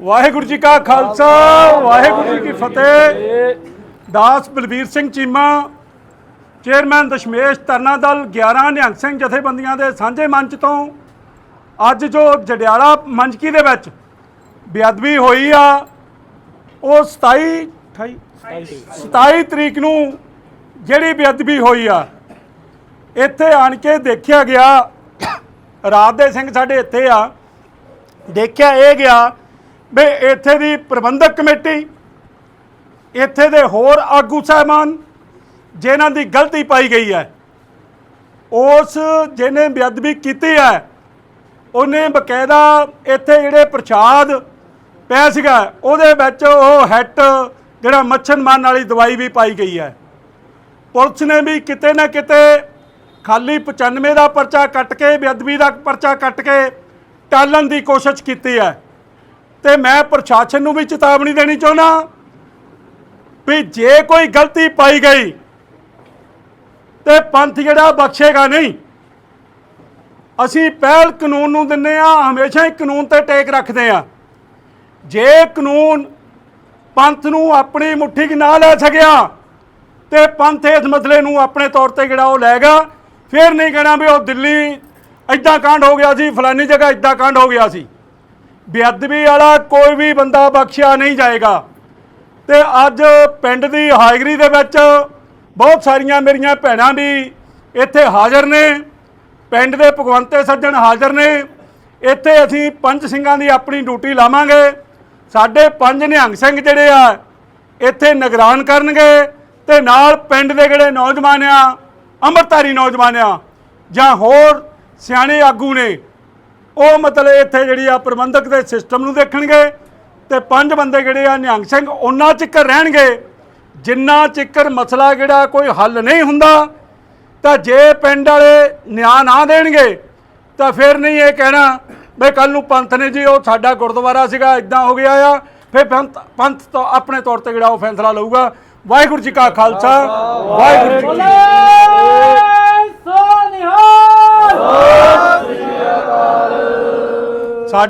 ਵਾਹਿਗੁਰੂ ਜੀ ਕਾ ਖਾਲਸਾ, ਵਾਹਿਗੁਰੂ ਜੀ ਕੀ ਫਤਿਹ। ਦਾਸ ਬਲਬੀਰ ਸਿੰਘ ਚੀਮਾ, ਚੇਅਰਮੈਨ ਦਸ਼ਮੇਸ਼ ਤਰਨਾ ਦਲ 11 ਨਿਹੰਗ ਸਿੰਘ ਜਥੇਬੰਦੀਆਂ ਦੇ ਸਾਂਝੇ ਮੰਚ ਤੋਂ ਅੱਜ ਜੋ ਜੜਿਆਲਾ ਮੰਚਕੀ ਦੇ ਵਿੱਚ ਬੇਅਦਬੀ ਹੋਈ ਆ, ਉਹ 27 28 27 ਤਰੀਕ ਨੂੰ ਜਿਹੜੀ ਬੇਅਦਬੀ ਹੋਈ ਆ, ਇੱਥੇ ਆਣ ਕੇ ਦੇਖਿਆ ਗਿਆ, ਰਾਤ ਦੇ ਸਿੰਘ ਸਾਡੇ ਇੱਥੇ ਆ, ਦੇਖਿਆ ਇਹ ਗਿਆ ਵੀ ਇੱਥੇ ਦੀ ਪ੍ਰਬੰਧਕ ਕਮੇਟੀ, ਇੱਥੇ ਦੇ ਹੋਰ ਆਗੂ ਸਾਹਿਬਾਨ ਜਿਨ੍ਹਾਂ ਦੀ ਗਲਤੀ ਪਾਈ ਗਈ ਹੈ, ਉਸ ਜਿਹਨੇ ਬੇਅਦਬੀ ਕੀਤੀ ਹੈ, ਉਹਨੇ ਬਕਾਇਦਾ ਇੱਥੇ ਜਿਹੜੇ ਪ੍ਰਸ਼ਾਦ ਪਿਆ ਸੀਗਾ, ਉਹਦੇ ਵਿੱਚ ਉਹ ਹੈਟ ਜਿਹੜਾ ਮੱਛਰ ਮਾਰਨ ਵਾਲੀ ਦਵਾਈ ਵੀ ਪਾਈ ਗਈ ਹੈ। ਪੁਲਿਸ ਨੇ ਵੀ ਕਿਤੇ ਨਾ ਕਿਤੇ ਖਾਲੀ 95 ਦਾ ਪਰਚਾ ਕੱਟ ਕੇ, ਬੇਅਦਬੀ ਦਾ ਪਰਚਾ ਕੱਟ ਕੇ ਟਾਲਣ ਦੀ ਕੋਸ਼ਿਸ਼ ਕੀਤੀ ਹੈ। ਤੇ ਮੈਂ ਪ੍ਰਸ਼ਾਸਨ ਨੂੰ ਵੀ ਚੇਤਾਵਨੀ ਦੇਣੀ ਚਾਹੁੰਦਾ ਵੀ ਜੇ ਕੋਈ ਗਲਤੀ ਪਾਈ ਗਈ ਤੇ ਪੰਥ ਜਿਹੜਾ ਬਖਸ਼ੇਗਾ ਨਹੀਂ। ਅਸੀਂ ਪਹਿਲ ਕਾਨੂੰਨ ਨੂੰ ਦਿੰਨੇ ਆ ਹਮੇਸ਼ਾ ਹੀ ਕਾਨੂੰਨ ਤੇ ਟੇਕ ਰੱਖਦੇ ਆ ਜੇ ਕਾਨੂੰਨ ਪੰਥ ਨੂੰ ਆਪਣੀ ਮੁੱਠੀ 'ਚ ਨਾ ਲੈ ਸਕਿਆ ਤੇ ਪੰਥ ਇਸ ਮਸਲੇ ਨੂੰ ਆਪਣੇ ਤੌਰ ਤੇ ਜਿਹੜਾ ਉਹ ਲੈਗਾ ਫਿਰ ਨਹੀਂ ਕਹਿਣਾ ਵੀ ਉਹ ਦਿੱਲੀ ਐਦਾਂ ਕਾਂਡ ਹੋ ਗਿਆ ਸੀ, ਫਲਾਨੀ ਜਗ੍ਹਾ ਐਦਾਂ ਕਾਂਡ ਹੋ ਗਿਆ ਸੀ। ਬੇਅਦਬੀ ਵਾਲਾ ਕੋਈ ਵੀ ਬੰਦਾ ਬਖਸ਼ਿਆ ਨਹੀਂ ਜਾਏਗਾ। ਤੇ ਅੱਜ ਪਿੰਡ ਦੀ ਹਾਜ਼ਰੀ ਦੇ ਵਿੱਚ ਬਹੁਤ ਸਾਰੀਆਂ ਮੇਰੀਆਂ ਭੈਣਾਂ ਵੀ ਇੱਥੇ ਹਾਜ਼ਰ ਨੇ। ਪਿੰਡ ਦੇ ਭਗਵੰਤੇ ਸੱਜਣ ਹਾਜ਼ਰ ਨੇ। ਇੱਥੇ ਅਸੀਂ ਪੰਜ ਸਿੰਘਾਂ ਦੀ ਆਪਣੀ ਡਿਊਟੀ ਲਾਵਾਂਗੇ। ਸਾਡੇ ਪੰਜ ਨਿਹੰਗ ਸਿੰਘ ਜਿਹੜੇ ਆ, ਇੱਥੇ ਨਿਗਰਾਨ ਕਰਨਗੇ ਤੇ ਨਾਲ ਪਿੰਡ ਦੇ ਜਿਹੜੇ ਨੌਜਵਾਨ ਆ, ਅੰਮ੍ਰਿਤਧਾਰੀ ਨੌਜਵਾਨ ਆ ਜਾਂ ਹੋਰ ਸਿਆਣੇ ਆਗੂ ਨੇ ਉਹ ਮਤਲਬ ਇੱਥੇ ਜਿਹੜੀ ਆ ਪ੍ਰਬੰਧਕ ਦੇ ਸਿਸਟਮ ਨੂੰ ਦੇਖਣਗੇ ਤੇ ਪੰਜ ਬੰਦੇ ਜਿਹੜੇ ਆ ਨਿਹੰਗ ਸਿੰਘ, ਉਹਨਾਂ ਚਿੱਕਰ ਰਹਿਣਗੇ। ਜਿੰਨਾ ਚਿੱਕਰ ਮਸਲਾ ਜਿਹੜਾ ਕੋਈ ਹੱਲ ਨਹੀਂ ਹੁੰਦਾ, ਤਾਂ ਜੇ ਪਿੰਡ ਵਾਲੇ ਨਿਆਂ ਨਾ ਦੇਣਗੇ, ਤਾਂ ਫਿਰ ਨਹੀਂ ਇਹ ਕਹਿਣਾ ਵੀ ਕੱਲ ਨੂੰ ਪੰਥ ਨੇ ਜੀ, ਉਹ ਸਾਡਾ ਗੁਰਦੁਆਰਾ ਸੀਗਾ ਇਦਾਂ ਹੋ ਗਿਆ ਆ। ਫਿਰ ਪੰਥ ਪੰਥ ਤੋਂ ਆਪਣੇ ਤੌਰ ਤੇ ਜਿਹੜਾ ਉਹ ਫੈਸਲਾ ਲਊਗਾ। ਵਾਹਿਗੁਰੂ ਜੀ ਕਾ ਖਾਲਸਾ, ਵਾਹਿਗੁਰੂ ਜੀ ਕੀ ਫਤਿਹ।